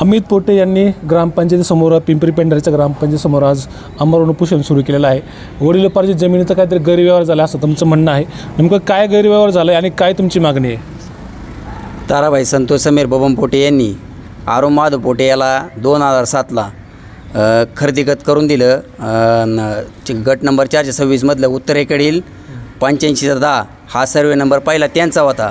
अमित पोटे यांनी ग्रामपंचायतीसमोर पिंपरी पेंढाऱ्याच्या ग्रामपंचायतीसमोर आज अमरण उपोषण सुरू केलेलं आहे. वडिलोपार्जित जमिनीचा काहीतरी गैरव्यवहार झाला असं तुमचं म्हणणं आहे. नेमकं काय गैरव्यवहार झाला आहे आणि काय तुमची मागणी आहे? ताराबाई संतोष समीर बबन पोटे यांनी आरो माधव पोटे याला दोन हजार सातला खरेदीगत करून दिलं. गट नंबर चारशे सव्वीसमधलं उत्तरेकडील पंच्याऐंशीचा दहा हा सर्वे नंबर पहिला त्यांचा होता.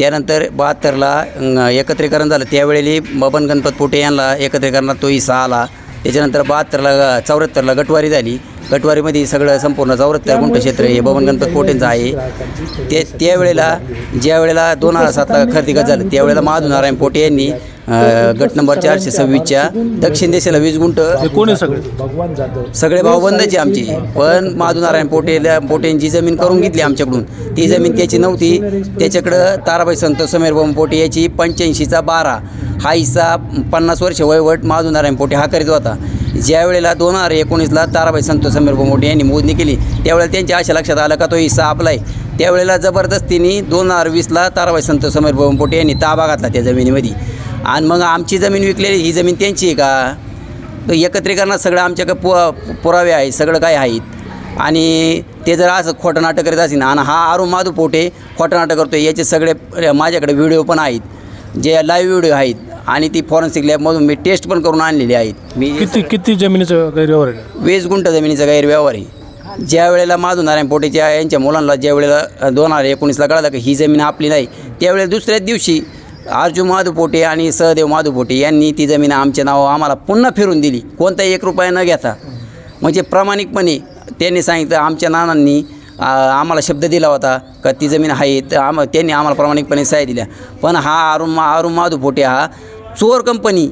त्यानंतर बहात्तरला एकत्रीकरण झालं. त्यावेळी बबन गणपत पोटे यांना एकत्रीकरणात तो हिस्सा आला. त्याच्यानंतर बहात्तरला चौऱ्याहत्तरला गटवारी झाली. गटवारीमध्ये सगळं संपूर्ण चौऱ्याहत्तर गुंठ क्षेत्र हे बबन गणपत पोटेंचं आहे. ते त्यावेळेला ज्या वेळेला दोन हजार सातला खरेदीगत झालं त्यावेळेला महादू नारायण पोटे यांनी गट नंबर चारशे सव्वीसच्या दक्षिण दिशेला वीस गुंठ. हे कोण सगळे? सगळे भाऊबंदच आहे आमचे. पण महादू नारायण पोटेला पोटेंची जमीन करून घेतली आमच्याकडून. ती जमीन त्याची नव्हती. त्याच्याकडं ताराबाई संतोष समीर बॉम्ब पोटे याची पंच्याऐंशीचा बारा. हा हिस्सा पन्नास वर्ष वयवट महादू नारायण पोटे हा करीत होता. ज्या वेळेला दोन हजार एकोणीसला ताराबाई संतोष समीर बोंबोटे यांनी मोजणी केली त्यावेळेला त्यांच्या अशा लक्षात आलं का तो हिस्सा आपला आहे त्यावेळेला जबरदस्तीने दोन हजार वीसला ताराबाई संतोष समीर बोंबोटे यांनी ताबा घातला त्या जमिनीमध्ये. आणि मग आमची जमीन विकलेली ही जमीन त्यांची आहे का? तर एकत्रीकरणात सगळं आमच्याकडे पु पुरावे आहेत सगळं काय आहेत. आणि ते जर असं खोटं नाटक करीत असेल आणि हा आरू माधू पोटे खोटं नाटक करतो याचे सगळे माझ्याकडे व्हिडिओ पण आहेत. जे लाईव्ह व्हिडिओ आहेत आणि ती फॉरेन्सिक लॅबमधून मी टेस्ट पण करून आणलेली आहेत. मी किती किती जमिनीचं गैरव्यवहार आहे? वीस गुंठ जमिनीचा गैरव्यवहार आहे. ज्या वेळेला माधू नारायण पोटेच्या यांच्या मुलांना ज्या वेळेला दोन हजार एकोणीसला कळलं की ही जमीन आपली नाही त्यावेळेला दुसऱ्याच दिवशी अर्जू माधू पोटे आणि सहदेव माधू पोटे यांनी ती जमीन आमच्या नावावर आम्हाला पुन्हा फिरून दिली. कोणताही एक रुपया न घेता. म्हणजे प्रामाणिकपणे त्यांनी सांगितलं आमच्या नानांनी आम्हाला शब्द दिला होता का ती जमीन आहे तर आम त्यांनी आम्हाला प्रामाणिकपणे सह्या दिल्या. पण हा अरुण मा अरुण माधू पोटे हा चोर कंपनी.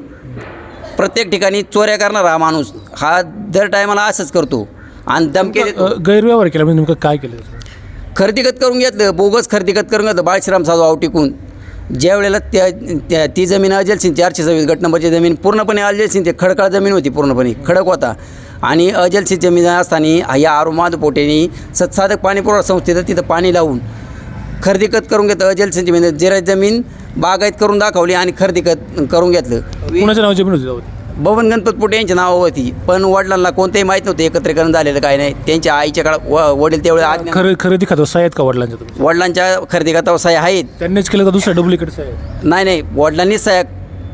प्रत्येक ठिकाणी चोऱ्या करणारा हा माणूस. हा दर टायमाला असंच करतो. आणि धमके देतो. गैरव्यवहार केला म्हणजे नेमकं काय केलं खरेदीगत करून घेतलं बोगस खरेदीगत करून घेतलं बाळश्राम साधू आवटिकून ज्या वेळेला त्या त्या ती जमीन अजल सिंग चारशे सव्वीस गट नंबरची जमीन पूर्णपणे अजल सिंग ते खडकाळ जमीन होती पूर्णपणे खडक होता. आणि अजल सिंग जमीन असताना या आरुमाद पोटेनी सत्साधक पाणी पुरवठा संस्थेचं तिथं पाणी लावून खरेदीकत करून घेतलं. अजल सिंग जमीन जिरा जमीन बागायत करून दाखवली आणि खरेदीकत करून घेतलं. कुणाच्या जमीन होती? बबन गणपत पोटे यांच्या नावावरती पण वडिलांना कोणतेही माहीत नव्हतं एकत्रीकरण झालेलं काय नाही. त्यांच्या आईच्या काळात व वडील तेवढे आज खरे खरेदी खातं सह्या आहेत का वडिलांच्या वडिलांच्या खरेदी खात्यावर सह्या आहेत. त्यांनीच केलं का दुसऱ्या डुप्लिकेट सह्या? नाही नाही. वडिलांनीच सह्या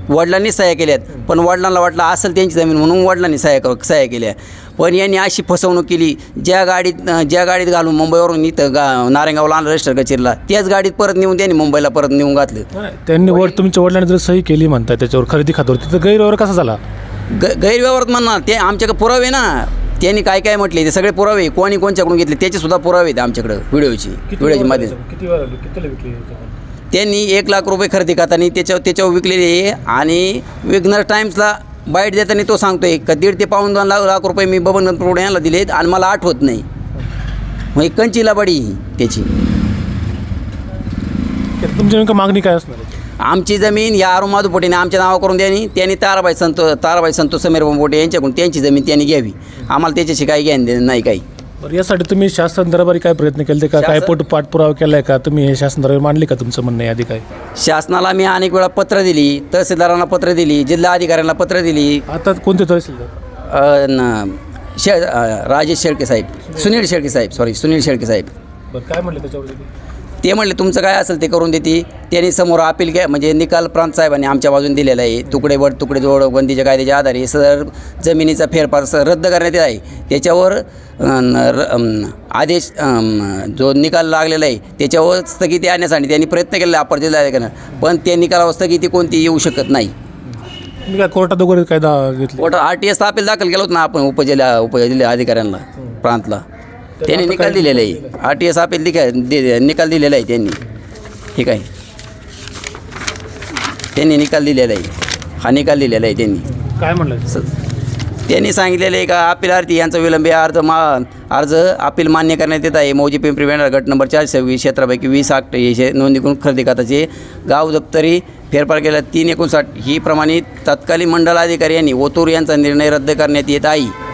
वडिलांनीच सह्या केल्यात. पण वडिलांना वाटलं असेल त्यांची जमीन म्हणून वडिलांनी सह्या कर सह्या केल्या. पण यांनी अशी फसवणूक केली ज्या गाडीत ज्या गाडीत घालून मुंबईवरून इथं गा नारायणगावला आणलं रजिस्टर कचेरीला त्याच गाडीत परत नेऊन त्यांनी मुंबईला परत नेऊन घातलं. त्यांनी वर तुमच्या वडिलांनी जर सही केली म्हणताय त्याच्यावर खरेदी खात्यावर तिथं गैरव्यवहार कसा झाला? ग गैरव्यवहारात म्हणणार ते आमच्याकडे पुरावे ना. त्यांनी काय काय म्हटले ते सगळे पुरावे कोणी कोणच्याकडून घेतले त्याचे सुद्धा पुरावे आहेत आमच्याकडे व्हिडिओची व्हिडिओची मध्ये किती त्यांनी एक लाख रुपये खरेदी करताना त्याच्यावर त्याच्यावर विकलेले आहे. आणि विग्नर टाइम्सला बाईट देताना तो सांगतोय का दीड ते पाऊन दोन लाख लाख रुपये मी बबन गणपत यांना दिलेत आणि मला आठवत नाही. मग कंची लबाडी ही त्याची. तुमची नेमकं मागणी काय असणार आहे? आमची जमीन या आरू माधुपोटेने आमच्या नावा करून द्यावी. त्यांनी ताराबाई संतो ताराबाई संतोष समीर बोंबोटे यांच्याकडून त्यांची जमीन त्यांनी घ्यावी. आम्हाला त्याच्याशी काही घ्यान देणं नाही काही. बरं यासाठी तुम्ही शासन दरबारी काय प्रयत्न केले का? काय पोट पाठपुरावा केलाय का? तुम्ही हे शासन दरबारी मांडले का तुमचं म्हणणं आहे आधी काय? शासनाला मी अनेक वेळा पत्र दिली तहसीलदारांना पत्र दिली जिल्हा अधिकाऱ्यांना पत्र दिली. आता कोणते तहसीलदार? अ, न शे अ, राजेश शेळके साहेब सुनील शेळके साहेब सॉरी सुनील शेळके साहेब. बरं काय म्हणले त्याच्यावर ते म्हणले तुमचं काय असेल ते करून देते. त्यांनी समोर अपील घ्या म्हणजे निकाल प्रांत साहेबांनी आमच्या बाजून दिलेला आहे. तुकडे बड तुकडे जोड बंदीच्या कायद्याच्या आधारे सदर जमिनीचा फेरफार स- रद्द करण्यात येत आहे. त्याच्यावर आदेश जो निकाल लागलेला आहे त्याच्यावर स्थगिती आणण्यासाठी त्यांनी प्रयत्न केलेला अपर जिल्हाधिकाऱ्यानं पण त्या निकालावर स्थगिती कोणती येऊ शकत नाही. काय कोर्टात वगैरे काय दा घेतले? कोर्टात आर टी एस अपील दाखल केलं होतं ना आपण उपजिल्हा उपजिल्हा अधिकाऱ्यांना प्रांतला. त्यांनी निकाल दिलेला आहे. आर टी एस अपील दिका दि- निकाल दिलेला आहे त्यांनी. ठीक आहे त्यांनी निकाल दिलेला आहे. हा निकाल दिलेला आहे त्यांनी. काय म्हणलं? स- त्यांनी सांगितलेलं आहे का अपीलार्थी यांचा विलंबी अर्ज मा अर्ज अपील मान्य करण्यात येत आहे. मौजी पिंपरी वेणार गट नंबर चारशे वीस क्षेत्रापैकी वीस आठ हे करून खरेदी खात्याचे गाव दप्तरी फेरफार केला. तीन एकोणसाठ ही प्रमाणे तत्कालीन मंडल अधिकारी यांनी ओतूर यांचा निर्णय रद्द करण्यात येत आहे.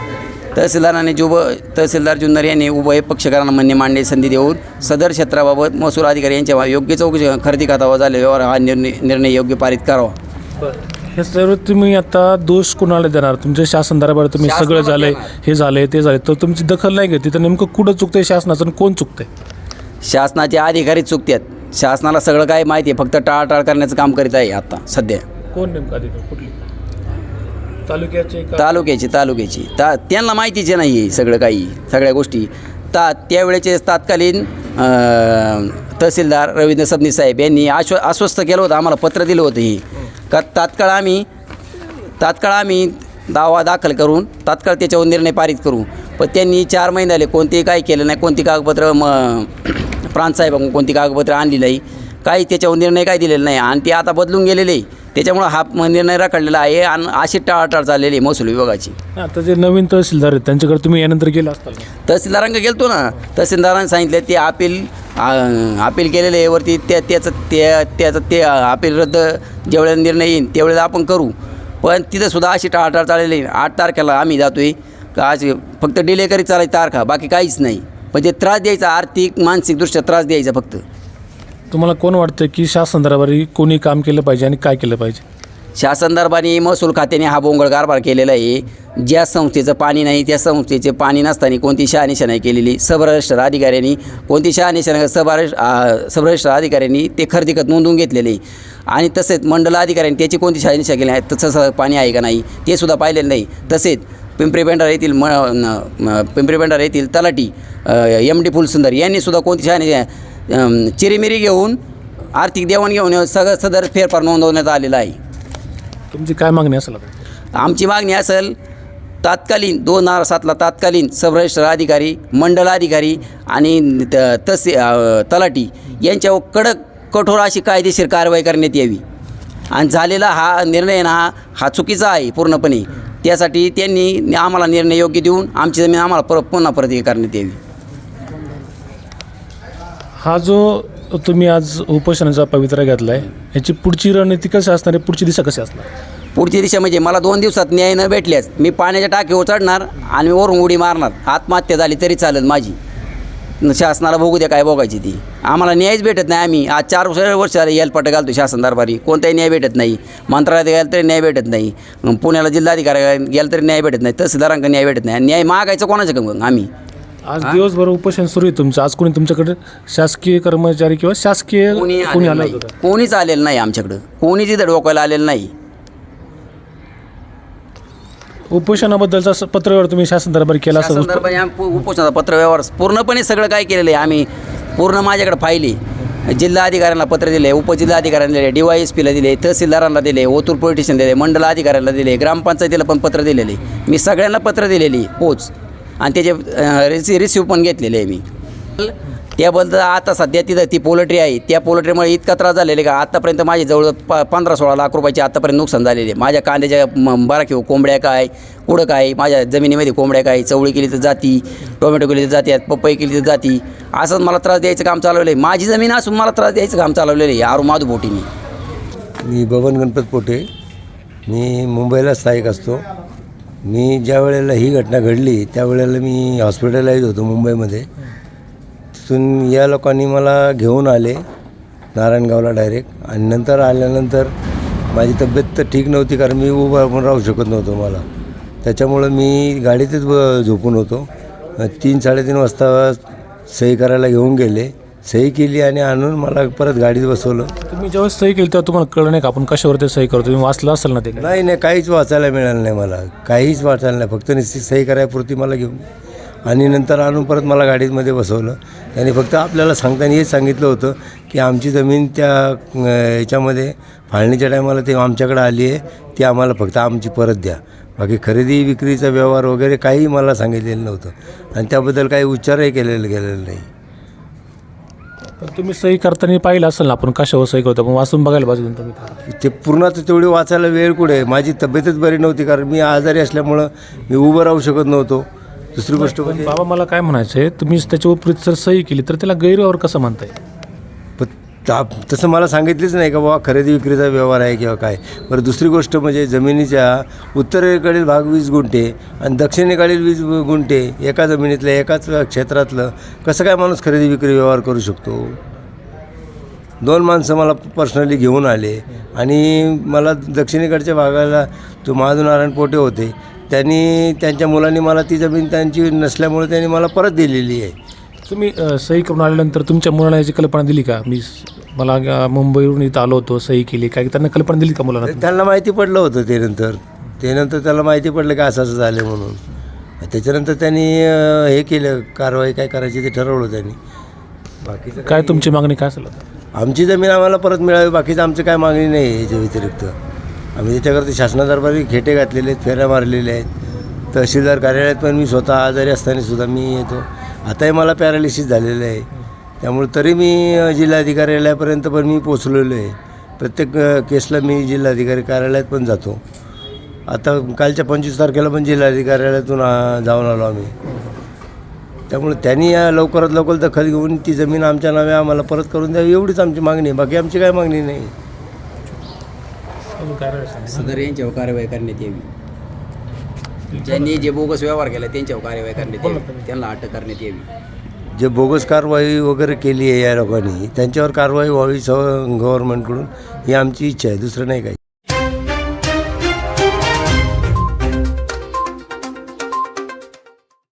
तहसीलदाराने जुब तहसीलदार जुन्नर यांनी उभय पक्षकारांना मान्य मांडणे संधी देऊन सदर क्षेत्राबाबत महसूल अधिकारी यांच्या योग्य चौकशी खरेदी खात्यावर झाले व्यवहार हा निर्णय निर्णय योग्य पारित करावा. हे सर्व तुम्ही आता दोष कोणाला देणार? तुमच्या शासन दरबार तुम्ही सगळं झालंय. हे झालंय ते झालंय. तर तुमची दखल नाही घेतली तर नेमकं कुठं चुकतंय शासनाचं आणि कोण चुकतंय? शासनाचे अधिकारी चुकतात शासनाला सगळं काय माहिती आहे फक्त टाळाटाळ करण्याचं काम करीत आहे आता सध्या. कोण नेमकं अधिकारी? कुठली? तालुक्याचे का तालुक्याची तालुक्याची. ता त्यांना माहितीचे नाही आहे सगळं काही सगळ्या गोष्टी. ता त्यावेळेचे तात्कालीन अं, तहसीलदार रवींद्र सबनीस साहेब यांनी आश्व आश्वस्त केलं होतं आम्हाला पत्र दिलं होतं हे. का तात्काळ आम्ही तात्काळ आम्ही दावा दाखल करून तात्काळ त्याच्यावर निर्णय पारित करू. पण त्यांनी चार महिने झाले कोणतेही काही केलं नाही कोणती कागदपत्र म प्रांतसाहेबांकडून कोणती कागदपत्र आणली नाही काही त्याच्यावर निर्णय काही दिलेला नाही. आणि ते आता बदलून गेलेले. आहे. त्याच्यामुळं हा निर्णय रखडलेला आहे आणि अशी टाळाटाळ चाललेली आहे महसूल विभागाची. आता जे नवीन तहसीलदार आहेत त्यांच्याकडे तुम्ही यानंतर गेला असताल का? तहसीलदारांकडे गेलतो ना. तहसीलदारांनी सांगितलं ते अपील अपील केलेले आहे वरती त्या त्याचं त्या त्याचं ते अपील रद्द ज्यावेळेला निर्णय येईल त्यावेळेला आपण करू. पण तिथं सुद्धा अशी टाळाटाळ चाललेली आहे. आठ तारखेला आम्ही जातोय. का आज फक्त डिले करीत चालायची तारखा बाकी काहीच नाही. म्हणजे त्रास द्यायचा आर्थिक मानसिकदृष्ट्या त्रास द्यायचा फक्त. तुम्हाला कोण वाटतं की शासन दरबारी कोणी काम केलं पाहिजे आणि काय केलं पाहिजे? शासन दरबारी महसूल खात्याने हा बोंगळ कारभार केलेला आहे. ज्या संस्थेचं पाणी नाही त्या संस्थेचे पाणी नसताना कोणती शहानिशा नाही केलेली? सबरष्ट अधिकाऱ्यांनी कोणती शहानिशा नाही सबरष्ट अधिकाऱ्यांनी ते खरेदीकत नोंदवून घेतलेले. आहे. आणि तसेच मंडल अधिकाऱ्यांनी त्याची कोणती शहानिशा केली आहे तसं पाणी आहे का नाही ते सुद्धा पाहिलेलं नाही. तसेच पिंपरी पेंढार येथील म न- पिंपरी पेंढार येथील तलाटी एम डी फुलसुंदर यांनी सुद्धा कोणती शहानिशा चिरीमिरी घेऊन आर्थिक देवाणघेवाण सगळं सदर फेरफार नोंदवण्यात आलेला आहे. तुमची काय मागणी असेल आता? आमची मागणी असेल तात्कालीन दोन हजार सातला तात्कालीन सबरजिस्टर अधिकारी मंडल अधिकारी आणि त- तसे अ, तलाठी यांच्यावर कडक कठोर अशी कायदेशीर कारवाई करण्यात यावी. आणि झालेला हा निर्णय ना हा चुकीचा आहे पूर्णपणे. त्यासाठी त्यांनी आम्हाला निर्णय योग्य देऊन आमची जमीन आम्हाला परत पुन्हा परत करण्यात यावी. हा जो तुम्ही आज उपोषणाचा पवित्रा घेतला आहे याची पुढची रणनीती कशी असणार आहे? पुढची दिशा कशी असणार? पुढची दिशा म्हणजे मला दोन दिवसात न्याय न भेटल्यास मी पाण्याच्या टाकीवर चढणार आणि मी वरून उडी मारणार. आत्महत्या झाली तरी चालेल माझी. शासनाला बघू द्या काय बघायची ती. आम्हाला न्यायच भेटत नाही आम्ही. आज चार वर्ष वर्ष झाले येलपाट घालतो शासन दरबारी. कोणताही न्याय भेटत नाही. मंत्रालयात गेलं तरी न्याय भेटत नाही. मग पुण्याला जिल्हाधिकारी गेलं तरी न्याय भेटत नाही. तहसीलदारांकडे न्याय भेटत नाही. आणि न्याय मागायचं कोणाचं आम्ही. आज दिवसभर उपोषण सुरू आहे तुमचं. आज कोणी तुमच्याकडे शासकीय कर्मचारी किंवा शासकीय कोणी कोणी आलं? नाही. होतं का? कोणीच आलेलं नाही आमच्याकडं. कोणीच इथं डोकायला आलेलं नाही. उपोषणाबद्दलचा स- पत्रव्यवहार तुम्ही शासन दरबारी केला असं संदर्भाने आम्ही पु- उपोषणाचा पत्र व्यवहार पूर्णपणे सगळं काय केलेलं आहे आम्ही. पूर्ण माझ्याकडे फायली जिल्हा अधिकाऱ्यांना पत्र दिले उपजिल्हाधिकाऱ्यांना दिले डी वाय एस पीला दिले तहसीलदारांना दिले ओतूर पोलीस स्टेशन दिले मंडल अधिकाऱ्यांना दिले ग्रामपंचायतीला पण पत्र दिलेले. मी सगळ्यांना पत्र दिलेली पोच. आणि त्याचे रिसि रिसिव्ह पण घेतलेले आहे मी. त्याबद्दल आता सध्या तिथं ती पोल्ट्री आहे. त्या पोल्ट्रीमुळे इतका त्रास झालेला आहे का? आत्तापर्यंत माझे जवळ प पंधरा सोळा लाख रुपयाचे आत्तापर्यंत नुकसान झालेले आहे. माझ्या कांद्याच्या म- बरा किंवा कोंबड्या काय कुडं काय माझ्या जमिनीमध्ये कोंबड्या काय चवळी केली तर जाती टोमॅटो केली तर जाती पपई केली तर जाती. असंच मला त्रास द्यायचं काम चालवलं आहे माझी जमीन असून मला त्रास द्यायचं काम चालवलेलं आहे. आरू माधू बोटीने मी. बबन गणपत पोटे. मी मुंबईला स्थायिक असतो. मी ज्या वेळेला ही घटना घडली त्यावेळेला मी हॉस्पिटलाइज होतो मुंबईमध्ये. तिथून या लोकांनी मला घेऊन आले नारायणगावला डायरेक्ट आणि नंतर आल्यानंतर माझी तब्येत तर ठीक नव्हती कारण मी उभं पण राहू शकत नव्हतो मला. त्याच्यामुळं मी गाडीतच ब- झोपून होतो. तीन साडेतीन वाजता सही करायला घेऊन गेले. सही केली आणि आणून मला परत गाडीत बसवलं. तुम्ही ज्यावेळेस सही केली तेव्हा तुम्हाला कळलं नाही का आपण कशावरती सही करतो? तुम्ही वाचलं असेल ना ते? नाही नाही काहीच वाचायला मिळालं नाही मला. काहीच वाचायला नाही. फक्त नुसती सही करायपुरती मला घेऊन आणि नंतर आणून परत मला गाडीमध्ये बसवलं. त्यांनी फक्त आपल्याला सांगताना हेच सांगितलं होतं की आमची जमीन त्या याच्यामध्ये फाळणीच्या टायमाला ते आमच्याकडे आली आहे. ती आम्हाला फक्त आमची परत द्या. बाकी खरेदी विक्रीचा व्यवहार वगैरे काही मला सांगितलेलं नव्हतं. आणि त्याबद्दल काही उच्चारही केलेलं गेलेलं नाही. पण तुम्ही सही करताना पाहिलं असेल ना आपण कशावर सही करतो आपण वाचून बघायला पाहिजे ना तुम्ही ते. पूर्ण तर तेवढी वाचायला वेळ कुठे आहे? माझी तब्येतच बरी नव्हती कारण मी आजारी असल्यामुळं मी उभं राहू शकत नव्हतो दुसरी गोष्ट पण म्हणजे बाबा मला काय म्हणायचं आहे तुम्ही त्याच्यावर प्रीत जर सही केली तर त्याला गैरव्यवहार कसं म्हणताय प- ता- तसं मला सांगितलीच नाही का बाबा खरेदी विक्रीचा व्यवहार आहे किंवा काय. बरं दुसरी गोष्ट म्हणजे जमिनीच्या उत्तरेकडील भाग वीस गुंठे आणि दक्षिणेकडील वीस गुंठे एका जमिनीतल्या एकाच क्षेत्रातलं कसं काय माणूस खरेदी विक्री व्यवहार करू शकतो? दोन माणसं मला पर्सनली घेऊन आले आणि मला दक्षिणेकडच्या भागाला जो महाजनारायण पोटे होते त्यांनी त्यांच्या मुलांनी मला ती जमीन त्यांची नसल्यामुळे त्यांनी मला परत दिलेली आहे. तुम्ही अ, सही करून आल्यानंतर तुमच्या मुलांना याची कल्पना दिली का? मी स- मला अ, मुंबईवरून इथं आलो होतो सही केली. काय त्यांना कल्पना दिली का मुलांना त्यांना माहिती पडलं होतं ते नंतर. ते नंतर त्याला माहिती पडलं की असं असं झालं म्हणून. त्याच्यानंतर त्यांनी अं, हे केलं कारवाई काय करायची ते ठरवलं त्यांनी. बाकीचं काय तुमची मागणी काय असेल आता? आमची जमीन आम्हाला परत मिळावी बाकीचं आमचं काय मागणी नाही आहे याच्या व्यतिरिक्त. आम्ही त्याच्याकरता शासनादरबारी खेटे घातलेले आहेत फेऱ्या मारलेल्या आहेत. तहसीलदार कार्यालयात पण मी स्वतः आजारी असताना सुद्धा मी येतो. आताही मला पॅरालिसिस झालेलं आहे. त्यामुळे तरी मी अ, जिल्हाधिकार्यालयापर्यंत पण मी पोचलेलो आहे. प्रत्येक केसला मी जिल्हाधिकारी कार्यालयात पण जातो. आता कालच्या पंचवीस तारखेला पण जिल्हाधिकार्यालयातून आ, जाऊन आलो आम्ही. त्यामुळे त्यांनी या लवकरात लवकर दखल घेऊन ती जमीन आमच्या नावे आम्हाला परत करून द्यावी एवढीच आमची मागणी आहे. बाकी आमची काय मागणी नाही. सदर यांच्यावर कारवाई करण्यात यावी. ज्यांनी जे बोगस व्यवहार केला त्यांच्यावर कारवाई करण्यात यावी. त्यांना अटक करण्यात यावी. जे बोगस कारवाई वगैरे केली आहे या लोकांनी त्यांच्यावर कारवाई व्हावी स गव्हर्नमेंटकडून ही आमची इच्छा आहे. दुसरं नाही काही.